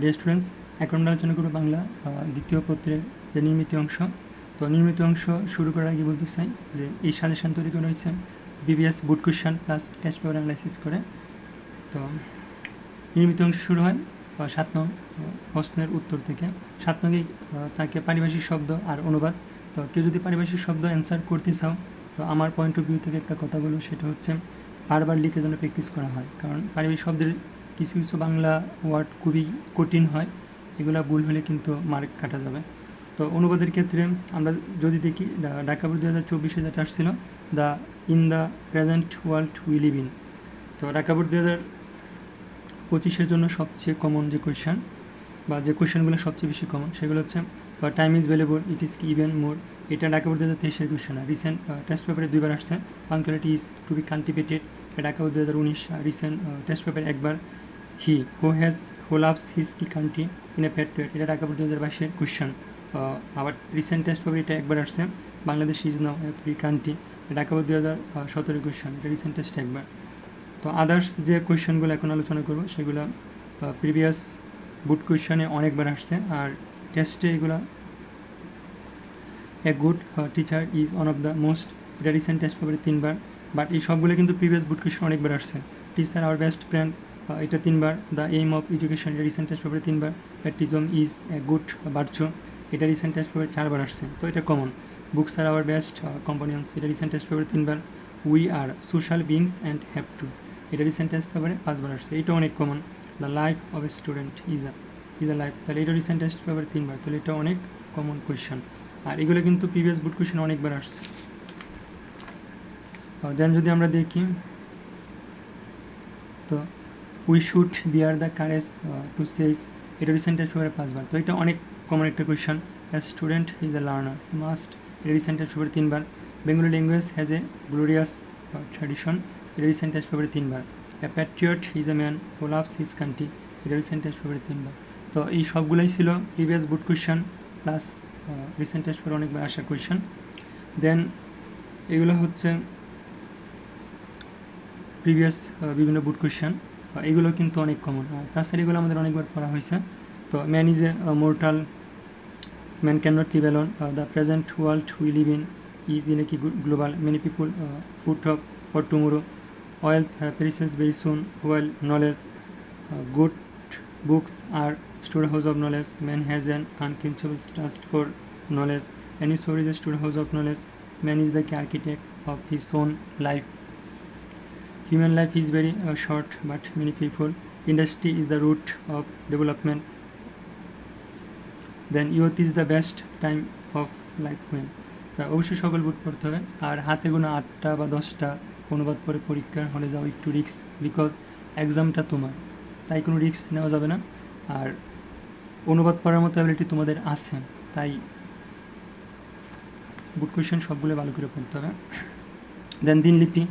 Dear students এখন আমরা আলোচনা করব বাংলা দ্বিতীয় পত্রের যে নির্মিত অংশ। তো নির্মিত অংশ শুরু করার আগে বলতে চাই যে এই সাজেশন তৈরি করা হয়েছে BBS board question plus test paper analysis করে। তো নির্মিত অংশ শুরু হয় সাত নং প্রশ্নের উত্তর থেকে। সাত নঙ্গে থাকে পারিভাষিক শব্দ আর অনুবাদ। তো কেউ যদি পারিভাষিক শব্দ অ্যান্সার করতে চাও, তো আমার পয়েন্ট অফ ভিউ থেকে একটা কথা বলব সেটা হচ্ছে বারবার লিখে যেন প্র্যাকটিস করা হয়। কারণ পারিভাষিক শব্দের কিছু কিছু বাংলা ওয়ার্ড খুবই কঠিন হয়, এগুলো ভুল হলে কিন্তু মার্ক কাটা যাবে। তো অনুবাদের ক্ষেত্রে আমরা যদি দেখি ঢাকা দু হাজার চব্বিশে যেটা আসছিল the in the present world we live in. তো ঢাকা দু হাজার পঁচিশের জন্য সবচেয়ে কমন যে কোয়েশ্চেন বা যে কোয়েশ্চেনগুলো সবচেয়ে বেশি কমন সেগুলো হচ্ছে time is valuable it is even more এটা ঢাকা দু হাজার তেইশের কোয়েশ্চেন রিসেন্ট টেস্ট পেপারে দুইবার আসছে punctuality is to be cultivated এটা বোর্ড দু হাজার উনিশ রিসেন্ট টেস্ট পেপারে একবার he who has who loves his country in a fat এটা ঢাকা দু হাজার বাইশের কোয়েশ্চেন আবার রিসেন্ট টেস্ট পেপারে এটা একবার আসছে। Bangladesh is now a free country Dhaka দু হাজার সতেরো কোয়েশ্চেন এটা রিসেন্ট টেস্ট একবার। তো আদার্স যে কোয়েশ্চেনগুলো এখন আলোচনা করব, সেগুলো প্রিভিয়াস বুট কোয়েশ্চেনে অনেকবার আসছে। আর টেস্টে এগুলো a good teacher is one of the most এটা রিসেন্ট টেস্ট পেপারে তিনবার। বাট এই সবগুলো কিন্তু প্রিভিয়াস বুট কোয়েশ্চেন অনেকবার আসছে। টিচার আওয়ার বেস্ট ফ্রেন্ড এটা তিনবার। দ্য এইম অফ এডুকেশন এটা রিসেন্ট টেস্ট পেপারে তিনবার। প্যাটিজম ইজ এ গুড বার্চ এটা রিসেন্ট টেস্ট পেপারে চারবার আসছে। তো এটা common books are our best companions এটা রিসেন্ট টেস্ট পেপারে তিনবার। We are social beings and have to এটা রিসেন্ট টেস্ট পেপারে পাঁচবার আসছে। এটা অনেক common the life of a student is a is a life তাহলে এটা রিসেন্ট টেস্ট পেপারে তিনবার। তাহলে এটা অনেক কমন কোয়েশ্চেন আর এগুলো কিন্তু প্রিভিয়াস বুট কোয়েশ্চেন অনেকবার আসছে। দেন যদি আমরা দেখি, তো we should bear the courage to face এটা রিসেন্ট পেপারে পাঁচবার তো এটা অনেক কমন একটা question as student is a learner must এটা রিসেন্ট পেপারে তিনবার Bengali language has a glorious tradition এটা রিসেন্ট পেপারে তিনবার a patriot is a man who loves his country এটা রিসেন্ট পেপারে তিনবার তো এই সবগুলোই ছিল previous board question plus recent test পেপারে অনেকবার আসা কোয়েশ্চেন দেন এগুলো হচ্ছে প্রিভিয়াস বিভিন্ন বুট কোয়েশ্চেন এগুলো কিন্তু অনেক কমন তাছাড়া এগুলো আমাদের অনেকবার পড়া হয়েছে। তো man is a mortal man can not live alone the present world we live in is in কি global many people food of for tomorrow wealth perishes very soon well knowledge good books are store house of knowledge man has an unquenchable trust for knowledge an is is a store house of knowledge man is the architect of his own life Human life is very uh, short, but many people. Industry is the root of development. Then youth is the best time of life. তা অবশ্যই সকল বুট পড়তে হবে আর হাতে গোনা আটটা বা দশটা অনুবাদ পরে পরীক্ষার হলে যাও একটু রিস্ক বিকজ এক্সামটা তোমার তাই কোনো রিস্ক নেওয়া যাবে না আর অনুবাদ পড়ার মতো অ্যাবিলিটি তোমাদের আছে তাই বুট কোয়েশন সবগুলো ভালো করে পড়তে হবে দেন দিনলিপি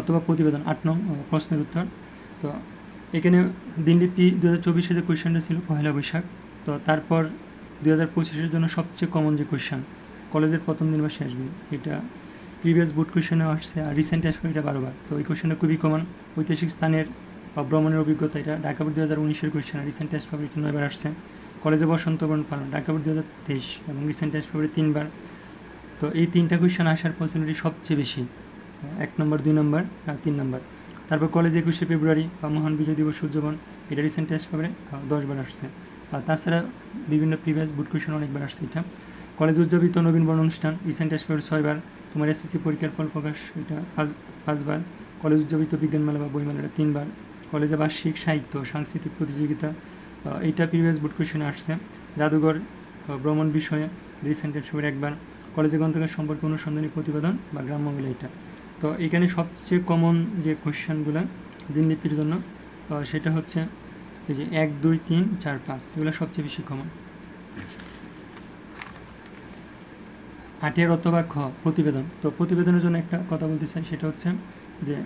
অথবা প্রতিবেদন, আট নং প্রশ্নের উত্তর। তো এখানে দিনলিপি দু হাজার চব্বিশে যে কোয়েশ্চেনটা ছিল পয়লা বৈশাখ। তো তারপর দু হাজার পঁচিশের জন্য সবচেয়ে কমন যে কোয়েশ্চেন কলেজের প্রথম দিন বা শেষ দিন, এটা প্রিভিয়াস বুট কোয়েশ্চেনেও আসছে আর রিসেন্ট আসবে এটা বারবার। তো এই কোয়েশ্চেনটা খুবই কমন ঐতিহাসিক স্থানের বা ভ্রমণের অভিজ্ঞতা, এটা ঢাকা দু হাজার উনিশের কোয়েশ্চেন আর রিসেন্ট পেপারে এটা নয়বার আসছে। কলেজে বসন্ত বরণ পালন, ঢাকা দু হাজার তেইশ, এবং রিসেন্ট পেপারে তিনবার। তো এই তিনটা কোয়েশ্চেন আসার পসিবিলিটি সবচেয়ে বেশি। এক নম্বর, দুই নম্বর আর তিন নম্বর। তারপর কলেজে একুশে ফেব্রুয়ারি, বা মহান বিজয় দিবস উদযাপন, এটা রিসেন্ট টেস্ট পেপারে দশবার আসছে। আর তাছাড়া বিভিন্ন প্রিভিয়াস বুট কোয়েশন অনেকবার আসছে এটা। কলেজ উদযাপিত নবীন বর্ণ অনুষ্ঠান রিসেন্ট টেস্ট পেপারে ছয়বার তোমার এসএসসি পরীক্ষার ফল প্রকাশ, এটা পাঁচ পাঁচবার কলেজ উদযাপিত বিজ্ঞান মেলা বা বইমেলা এটা তিনবার কলেজে বার্ষিক সাহিত্য, সাংস্কৃতিক প্রতিযোগিতা এইটা প্রিভিয়াস বুট কোয়েশনে আসছে। জাদুঘর ভ্রমণ বিষয়ে রিসেন্ট পেপারে একবার। কলেজে গ্রন্থাগার সম্পর্কে অনুসন্ধানী প্রতিবেদন বা গ্রাম্য মেলা এটা। তো এখানে সবচেয়ে কমন যে কোশ্চেনগুলো দিনলিপির জন্য সেটা হচ্ছে এই যে এক, দুই, তিন, চার, পাঁচ, এগুলো সবচেয়ে বেশি কমন আটের অথবা খ, প্রতিবেদন। তো প্রতিবেদনের জন্য একটা কথা বলতে চাই, সেটা হচ্ছে যে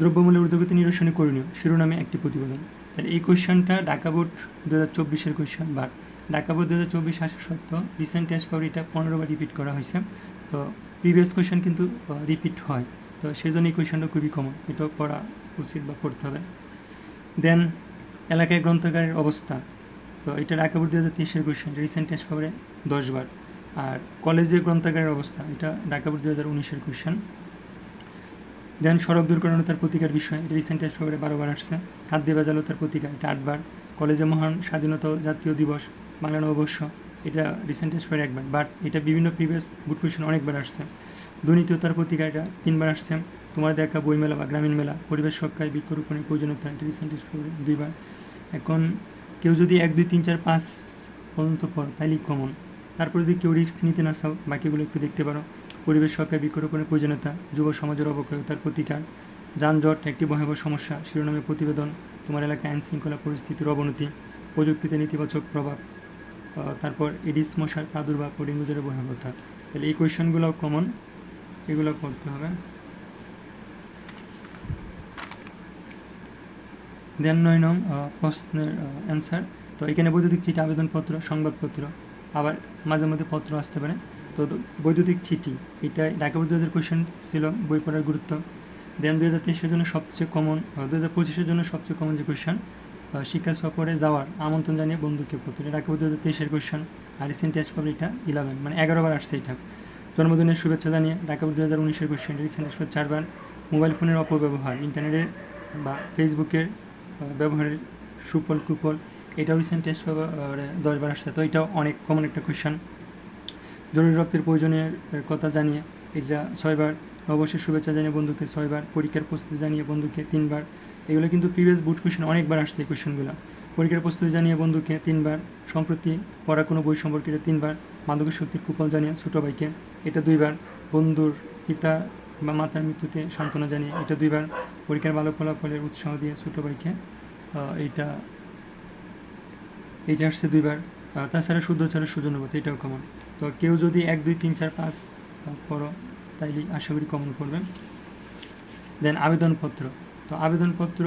দ্রব্যমূল্যের ঊর্ধ্বগতি নিরসনে করণীয়, শিরোনামে একটি প্রতিবেদন। তাহলে এই কোয়েশ্চেনটা ঢাকা বোর্ড দু হাজার চব্বিশের কোয়েশ্চেন বা ঢাকা বোর্ড দু হাজার চব্বিশ আসা সত্ত্বেও রিসেন্ট টেস্ট পেপার এটা পনেরোবার রিপিট করা হয়েছে। তো প্রিভিয়াস কোয়েশ্চেন কিন্তু রিপিট হয়। তো সেই জন্য এই কোয়েশ্চেনটা খুবই কমন এটাও পড়া উচিত বা পড়তে হবে। দেন এলাকায় গ্রন্থাগারের অবস্থা। তো এটা ঢাকা বোর্ড দু হাজার তেইশের কোয়েশ্চেন রিসেন্ট টেস্ট পেপারে দশবার। আর কলেজে গ্রন্থাগারের অবস্থা, এটা ঢাকা বোর্ড দু হাজার উনিশের কোয়েশ্চেন দেন সড়ক দুর্ঘটনাতার প্রতিকার বিষয় রিসেন্ট টেস্ট পেপারে বারোবার আসছে। খাদ্য ভেজালতার প্রতিকার, এটা আটবার। কলেজে মহান স্বাধীনতা জাতীয় দিবস বাংলা নববর্ষ এটা রিসেন্ট টেস্ট একবার বাট এটা বিভিন্ন প্রিভিয়াস গুড কোয়েশ্চেন অনেকবার আসছে। দুর্নীতিতার প্রতিকার এটা তিনবার আসছে। তোমার দেখা বই মেলা বা গ্রামীণ মেলা, পরিবেশ রক্ষায় বৃক্ষরোপণের প্রয়োজনীয়তা, এটা রিসেন্ট দুইবার। এখন কেউ যদি এক, দুই, তিন, চার, পাঁচ পর্যন্ত পড়, তাইলেই কমন তারপরে যদি কেউ রিস্ক নিতে না চাও, বাকিগুলো একটু দেখতে পারো। পরিবেশ সরকার বৃক্ষরোপণের প্রয়োজনীয়তা, যুব সমাজের অবক্ষয়তার প্রতিকার, যানজট একটি ভয়াবহ সমস্যা, শিরোনামে প্রতিবেদন, তোমার এলাকায় আইন শৃঙ্খলা পরিস্থিতির অবনতি, প্রযুক্তিতে নেতিবাচক প্রভাব। তারপর এডিস মশার প্রাদুর্ভাব ও ডেঙ্গু জ্বরের তাহলে এই কোয়েশনগুলো কমন এগুলো করতে হবে। দেন নয় নং প্রশ্নের অ্যান্সার তো এখানে বৈদ্যুতিক চিঠি, আবেদনপত্র, সংবাদপত্র, আবার মাঝে মধ্যে পত্র আসতে পারে। তো বৈদ্যুতিক চিঠি, এটা ঢাকা বোর্ড হাজার কোয়েশন ছিল, বই পড়ার গুরুত্ব। দেন দু হাজার তেইশের জন্য সবচেয়ে কমন দু হাজার পঁচিশের জন্য সবচেয়ে কমন যে কোয়েশন শিক্ষা সফরে যাওয়ার আমন্ত্রণ জানিয়ে বন্ধুকে পত্র এটা বোর্ড দু হাজার তেইশের কোয়েশন আর রিসেন্ট টেস্ট পাবে এটা ইলেভেন মানে এগারো বার আসছে এটা। জন্মদিনের শুভেচ্ছা জানিয়ে ঢাকা দু হাজার উনিশের কোয়েশন রিসেন্ট টেস্ট চারবার মোবাইল ফোনের অপব্যবহার ইন্টারনেটের বা ফেসবুকের ব্যবহারের সুফল, কুফল, এটাও রিসেন্ট টেস্ট পাবে দশবার আসছে। তো এটাও অনেক কমন একটা কোয়েশন জরুরি রক্তের প্রয়োজনের কথা জানিয়ে এটা ছয়বার, অবশ্যই শুভেচ্ছা জানিয়ে বন্ধুকে ছয়বার, পরীক্ষার প্রস্তুতি জানিয়ে বন্ধুকে তিনবার এগুলো কিন্তু প্রিভিয়াস বুট কোয়েশন অনেকবার আসছে এই কোয়েশনগুলো পরীক্ষার প্রস্তুতি জানিয়ে বন্ধুকে তিনবার, সম্প্রতি পড়া কোনো বই সম্পর্কে এটা তিনবার মাদকের শক্তির কুপল জানিয়ে ছোটো ভাইকে এটা দুইবার, বন্ধুর পিতা বা মাতার মৃত্যুতে সান্ত্বনা জানিয়ে এটা দুইবার, পরীক্ষার ভালো ফলাফলের উৎসাহ দিয়ে ছোটো ভাইকে এইটা এইটা আসছে দুইবার। তাছাড়া শুদ্ধ ছাড়া সুজনবত এটাও কমন তো কেউ যদি এক, দুই, তিন, চার, পাঁচ পড়ো তাইলে আশা করি কমন করবে দেন আবেদনপত্র। তো আবেদনপত্র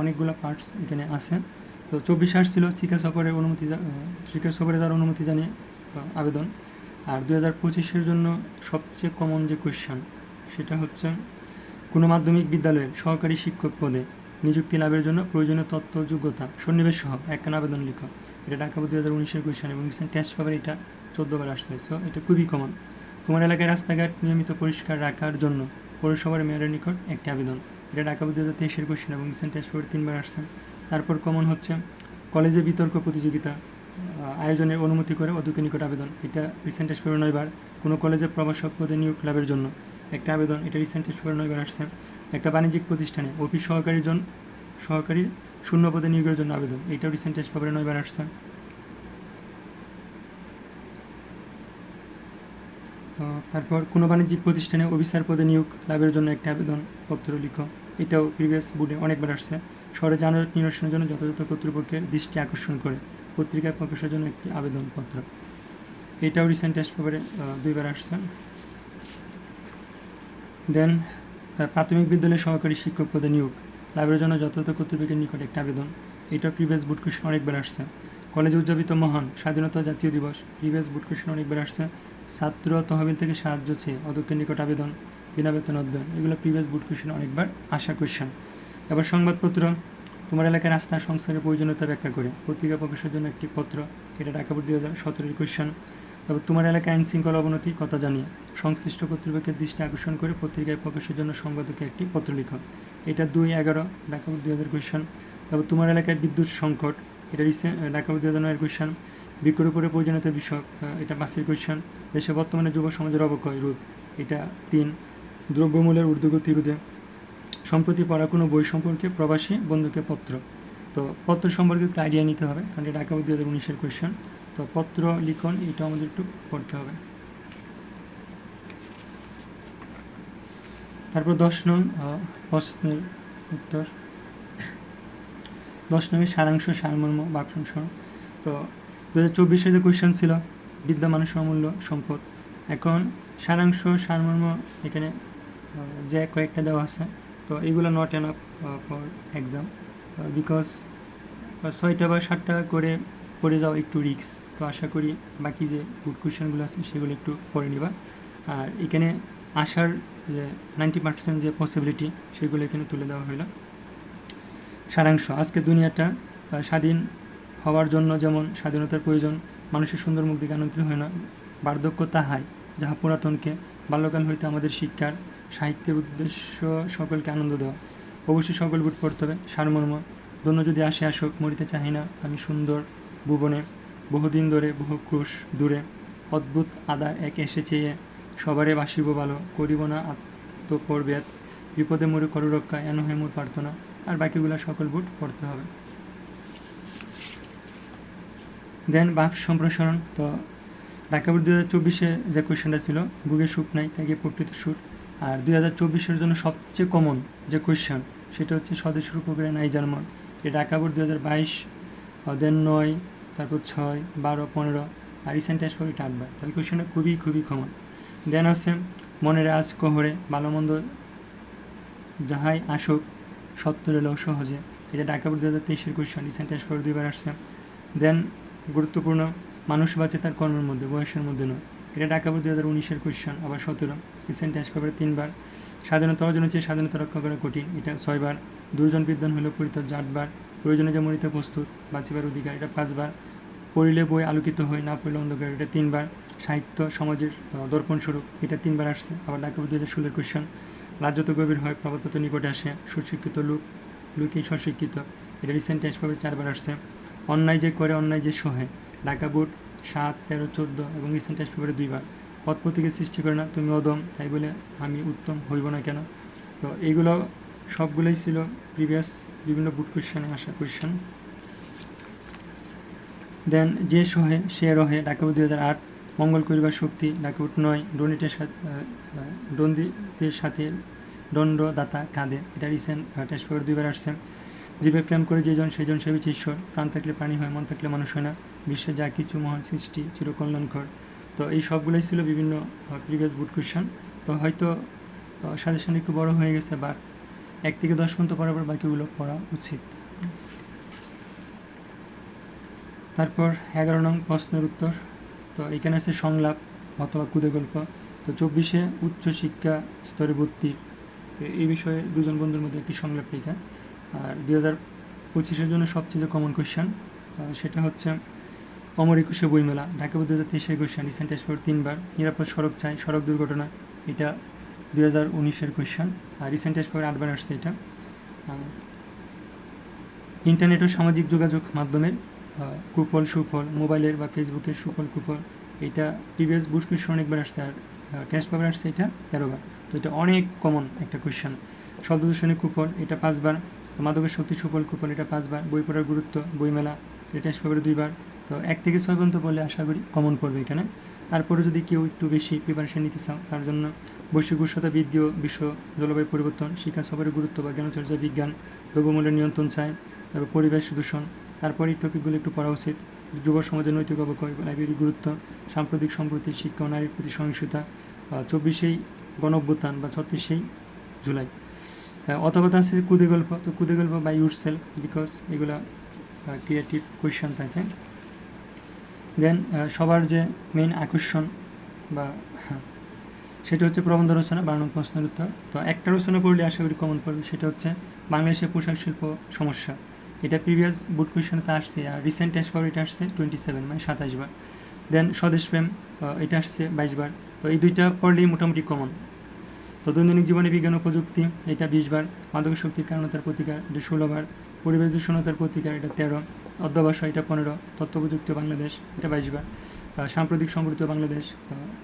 অনেকগুলো পার্টস এখানে আছে। তো চব্বিশ আর্স ছিল শিক্ষা সফরের অনুমতি শিক্ষা সফরে যাওয়ার অনুমতি জানিয়ে আবেদন। আর দু হাজার পঁচিশের জন্য সবচেয়ে কমন যে কোয়েশ্চান সেটা হচ্ছে কোনো মাধ্যমিক বিদ্যালয়ের সহকারী শিক্ষক পদে নিযুক্তি লাভের জন্য প্রয়োজনীয় তথ্য যোগ্যতা সন্নিবেশ সহ একখানা আবেদন লিখো। এটা ঢাকা দু হাজার উনিশের কোয়েশ্চান এবং রিসেন্ট টেস্ট পেপার এটা চোদ্দোবার আসছে। সো এটা খুবই কমন তোমার এলাকায় রাস্তাঘাট নিয়মিত পরিষ্কার রাখার জন্য পৌরসভার মেয়রের নিকট একটি আবেদন। এটা ঢাকা দু তেইশের কোয়েশ্চেন এবং রিসেন্ট টেস্ট পেপার তিনবার আসছে। তারপর কমন হচ্ছে কলেজে বিতর্ক প্রতিযোগিতা আয়োজনের অনুমতি করে অধ্যক্ষের নিকট আবেদন। এটা রিসেন্ট টেস্ট পেপার নয়বার। কোনো কলেজে প্রভাষক পদে নিয়োগ লাভের জন্য একটা আবেদন, এটা রিসেন্ট টেস্ট পেপার নয়বার আসছে। একটা বাণিজ্যিক প্রতিষ্ঠানে অফিস সহকারী জন, সহকারী শূন্য পদে নিয়োগের জন্য আবেদন, এটাও রিসেন্ট টেস্ট পেপারে নয়বার আসছে। তারপর কোনো বাণিজ্যিক প্রতিষ্ঠানে অফিসার পদে নিয়োগ লাভের জন্য একটা আবেদন, পত্র লিখো। এটাও প্রিভিয়াস বোর্ডে অনেকবার আসছে। শহরে যানজট নিরসনের জন্য যথাযথ কর্তৃপক্ষের দৃষ্টি আকর্ষণ করে পত্রিকায় প্রকাশের জন্য একটি আবেদনপত্র। এটাও রিসেন্ট টেস্ট পেপারে দুইবার আসছে। দেন প্রাথমিক বিদ্যালয়ে সহকারী শিক্ষক পদে নিয়োগ। লাভের জন্য যথাযথ কর্তৃপক্ষের নিকট একটা আবেদন। এটা প্রিভিয়াস বুট কোয়েশন অনেকবার আসছে। কলেজে উদযাপিত মহান স্বাধীনতা জাতীয় দিবস প্রিভিয়াস বুট কোয়েশন অনেকবার আসছে। ছাত্র তহবিল থেকে সাহায্য চেয়ে অধ্যক্ষের নিকট আবেদন। বিনা বেতন অধ্যয়ন এগুলো প্রিভিয়াস বুট কোয়েশন অনেকবার আসা কোয়েশন এবার সংবাদপত্র, তোমার এলাকায় রাস্তা সংস্কারের প্রয়োজনীয়তা ব্যাখ্যা করে। পত্রিকা প্রকাশের জন্য একটি পত্র, এটা ঢাকা বোর্ড হাজার সতেরোর কোয়েশন তারপর তোমার এলাকায় আইন শৃঙ্খলা অবনতি, কথা জানিয়ে। সংশ্লিষ্ট কর্তৃপক্ষের দৃষ্টি আকর্ষণ করে পত্রিকায় প্রকাশের জন্য সংবাদকে একটি পত্র লিখন এটা দুই এগারো, ঢাকা বোর্ড হাজার কোয়েশন তারপর তোমার এলাকায় বিদ্যুৎ সংকট, এটা রিসেন্ট ঢাকা বোর্ড দুই হাজার নয়ের কোয়েশন বৃক্ষরোপণের প্রয়োজনীয়তা বিষয়ক এটা বাসের কোয়েশন দেশে বর্তমানে যুব সমাজের অবক্ষয় রোধ এটা তিন। দ্রব্যমূল্যের ঊর্ধ্বগতি রোধে সম্প্রতি পড়া কোনো বই সম্পর্কে প্রবাসী বন্ধুকে পত্র। তো পত্র সম্পর্কে একটু আইডিয়া নিতে হবে, কারণ এটা বোর্ড দুই হাজার উনিশের কোয়েশন তো পত্র, লিখন, এটা আমাদের একটু পড়তে হবে। তারপর দশ নং প্রশ্নের উত্তর। দশ নংয়ের সারাংশ সারমর্ম বাক্যাংশ তো দু হাজার চব্বিশে যে কোয়েশ্চেন ছিল বিদ্যা মানুষের অমূল্য সম্পদ। এখন সারাংশ সারমর্ম এখানে যে কয়েকটা দেওয়া আছে, তো এগুলো not enough for exam because ছয়টা বা সাতটা করে পড়ে যাওয়া একটু রিক্স তো আশা করি বাকি যে গুড কোয়েশ্চেনগুলো আছে সেগুলো একটু পড়ে নিবা। আর এখানে আসার যে নাইনটি পার্সেন্ট যে পসিবিলিটি সেগুলো এখানে তুলে দেওয়া হলো সারাংশ, আজকে দুনিয়াটা স্বাধীন হওয়ার জন্য যেমন স্বাধীনতার প্রয়োজন, মানুষের সুন্দর মুখ দিকে আনন্দিত হয় না, বার্ধক্য তাহাই, যাহা পুরাতনকে, বাল্যকাল হইতে আমাদের শিক্ষার সাহিত্যের উদ্দেশ্য সকলকে আনন্দ দেওয়া। অবশ্যই সকল বুট পড়তে হবে সারমর্ম দন্য যদি আসে, আসুক, মরিতে চাহি না, আমি সুন্দর ভুবনে। বহুদিন ধরে, বহু ক্রুশ দূরে। অদ্ভুত আদার এক এসে চেয়ে সবারে বাসিব ভালো করিব না আত্মপর্বেত। বিপদে মরে করু রক্ষা, এন হয় মোর প্রার্থনা। আর বাকিগুলো সকল বুট পড়তে হবে। দেন বাপ সম্প্রসারণ, তো ঢাকা দু হাজার চব্বিশে যে কোয়েশ্চেনটা ছিল, বুকে সুখ নাই, তাকে প্রকৃত সুর আর দুই হাজার চব্বিশের জন্য সবচেয়ে কমন যে কোয়েশ্চেন সেটা হচ্ছে স্বদেশ রূপকের নাই জার্মান এটা ঢাকা বোর্ড দু হাজার বাইশ দেন নয়, তারপর ছয়, বারো, পনেরো, আর রিসেন্ট টেস্ট এটা আটবার। তাহলে কোয়েশ্চেনটা খুবই খুবই কমন দেন আছে মনের আজ কহরে, ভালো মন্দ যাহাই আসুক সত্তর এলেও সহজে। এটা ঢাকা বোর্ড দু হাজার তেইশের কোয়েশ্চেন রিসেন্ট টেস্ট দুইবার আসছে। দেন গুরুত্বপূর্ণ, মানুষ বাঁচে তার কর্মের মধ্যে, বয়সের মধ্যে নয়। এটা ঢাকা বোর্ড দু হাজার উনিশের কোয়েশ্চেন আবার সতেরো। রিসেন্ট টেস্ট পেপারে তিনবার। স্বাধীনতা অর্জন হচ্ছে স্বাধীনতা রক্ষা করা কঠিন। এটা ছয়বার। দুজন বিদ্যান হলো পরিতর্য আটবার। প্রয়োজনে যে মরিতে প্রস্তুত, বাঁচিবার অধিকার, এটা পাঁচবার। পড়িলে বই আলোকিত হয়, না পড়লে অন্ধকার, এটা তিনবার। সাহিত্য, সমাজের দর্পণ স্বরূপ, এটা তিনবার আসছে। আবার ঢাকা দু হাজার ষোলোর কোয়েশ্চেন রাজ্য তো গভীর হয় প্রবত নিকটে আসে, সুশিক্ষিত লোক, লোকই স্বশিক্ষিত। এটা রিসেন্ট টেস্ট পেপারে চারবার আসছে। অন্যায় যে করে, অন্যায় যে সহে। ঢাকা বোর্ড সাত, তেরো, চোদ্দ এবং রিসেন্ট টেস্ট পেপারে দুইবার। পথ প্রতীকে সৃষ্টি করে না, তুমি অদম, তাই বলে আমি উত্তম হইব না কেন? তো এইগুলো সবগুলোই ছিল প্রিভিয়াস বিভিন্ন বুট কোয়েশ্চেনে আসা কোয়েশ্চেন দেন যে সহে, সে রহে, ডাকাবু দুই হাজার আট। মঙ্গল করিবার শক্তি ডাকাবুট নয়। ডোনিটের সাথে দন্দিতের সাথে দণ্ডদাতা কাঁদে। এটা রিসেন্ট টেস্ট পেপার দুইবার আসছে। জীবে প্রেম করে যেজন সেজন সে হচ্ছে ঈশ্বর প্রাণ থাকলে প্রাণী হয়, মন থাকলে মানুষ হয় না। বিশ্বে যা কিছু মহান সৃষ্টি, চিরকল্যাণকর। তো এই সবগুলোই ছিল বিভিন্ন প্রিভিয়াস বুট কোয়েশ্চেন তো হয়তো সাজেশন একটু বড় হয়ে গেছে বাট এক থেকে দশ পর্যন্ত পড়ার বাকিগুলো পড়া উচিত। তারপর এগারো নং প্রশ্নের উত্তর। তো এখানে আছে সংলাপ অথবা কুদে গল্প তো চব্বিশে উচ্চশিক্ষা স্তরে ভর্তি। এই বিষয়ে দুজন বন্ধুর মধ্যে একটি সংলাপ লেখা আর দু হাজার পঁচিশের জন্য সবচেয়ে কমন কোয়েশ্চেন সেটা হচ্ছে অমর একুশে বইমেলা, ঢাকা দু হাজার তেইশের কোয়েশ্চেন রিসেন্ট টেস্ট তিনবার, নিরাপদ সড়ক চাই, সড়ক দুর্ঘটনা, এটা দুই হাজার উনিশের কোয়েশ্চেন, আর রিসেন্ট পেপার আটবার আসছে এটা। ইন্টারনেট ও সামাজিক যোগাযোগ মাধ্যমের কুফল, সুফল, মোবাইলের বা ফেসবুকের সুফল, কুফল, এটা প্রিভিয়াস বুস কোয়েশ্চন অনেকবার আসছে, আর টেস্ট পেপার আসছে এটা তেরোবার। তো এটা অনেক কমন একটা কোয়েশ্চেন শব্দ দূষণের কুফল, এটা পাঁচবার মাদকের শক্তি সুফল, কুফল, এটা পাঁচবার, বই পড়ার গুরুত্ব, বইমেলা, এটা টেস্ট পেপারে দুইবার। তো এক থেকে ছয় পর্যন্ত বললে আশা করি কমন পড়বে এখানে। তারপরে যদি কেউ একটু বেশি প্রিপারেশন নিতে চাও তার জন্য বৈশ্বিক উষ্ণতা বৃদ্ধি ও বিশ্ব জলবায়ু পরিবর্তন শিক্ষা সফরের গুরুত্ব বা জ্ঞানচর্চা বিজ্ঞান দ্রব্যমূল্যের নিয়ন্ত্রণ চায় তারপর পরিবেশ দূষণ তারপরে এই টপিকগুলো একটু পড়া উচিত। যুব সমাজের নৈতিক অবক্ষয় লাইব্রেরির গুরুত্ব সাম্প্রতিক সম্প্রতি শিক্ষা ও নারীর প্রতি সহিংসতা চব্বিশেই গণঅভ্যুত্থান বা ছত্রিশেই জুলাই। হ্যাঁ, অথবা তা আছে কুদে গল্প তো কুদে গল্প বাই ইউর সেলফ বিকজ এগুলা ক্রিয়েটিভ কোয়েশ্চেন থাকে দেন সবার যে মেইন আকর্ষণ বা হ্যাঁ, সেটা হচ্ছে প্রবন্ধ রচনা বানানো প্রশ্নের উত্তর। তো একটা রচনা পড়লে আশা করি কমন পড়বে সেটা হচ্ছে বাংলাদেশের পোশাক শিল্প সমস্যা। এটা প্রিভিয়াস বুট কোয়েশনতে আসছে আর রিসেন্ট টেস্ট পাওয়ার এটা আসছে টোয়েন্টি সেভেন মানে সাতাশ বার। দেন স্বদেশ প্রেম এটা আসছে বাইশ বার। তো এই দুইটা পড়লেই মোটামুটি কমন তো দৈনন্দিন জীবনে বিজ্ঞান ও প্রযুক্তি এটা বিশ বার। মাদক শক্তির কারণতার প্রতিকার এটা ষোলো বার। পরিবেশ দূষণতার প্রতিকার এটা তেরো। অধ্যবসায়, এটা পনেরো তথ্য প্রযুক্তি বাংলাদেশ, এটা বাইশ বার। সাম্প্রতিক সমৃদ্ধ বাংলাদেশ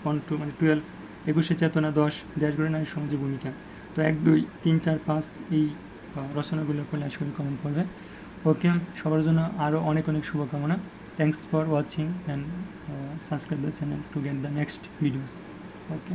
ওয়ান টু মানে টুয়েলভ একুশে চেতনা, দশ দেশ গড়ে নারী সমাজের ভূমিকা। তো এক, দুই, তিন, চার, পাঁচ, এই রচনাগুলো করলে আশা করি কমন পড়বে ওকে, সবার জন্য আরও অনেক অনেক শুভকামনা। Thanks for watching and subscribe the channel to get the next videos okay.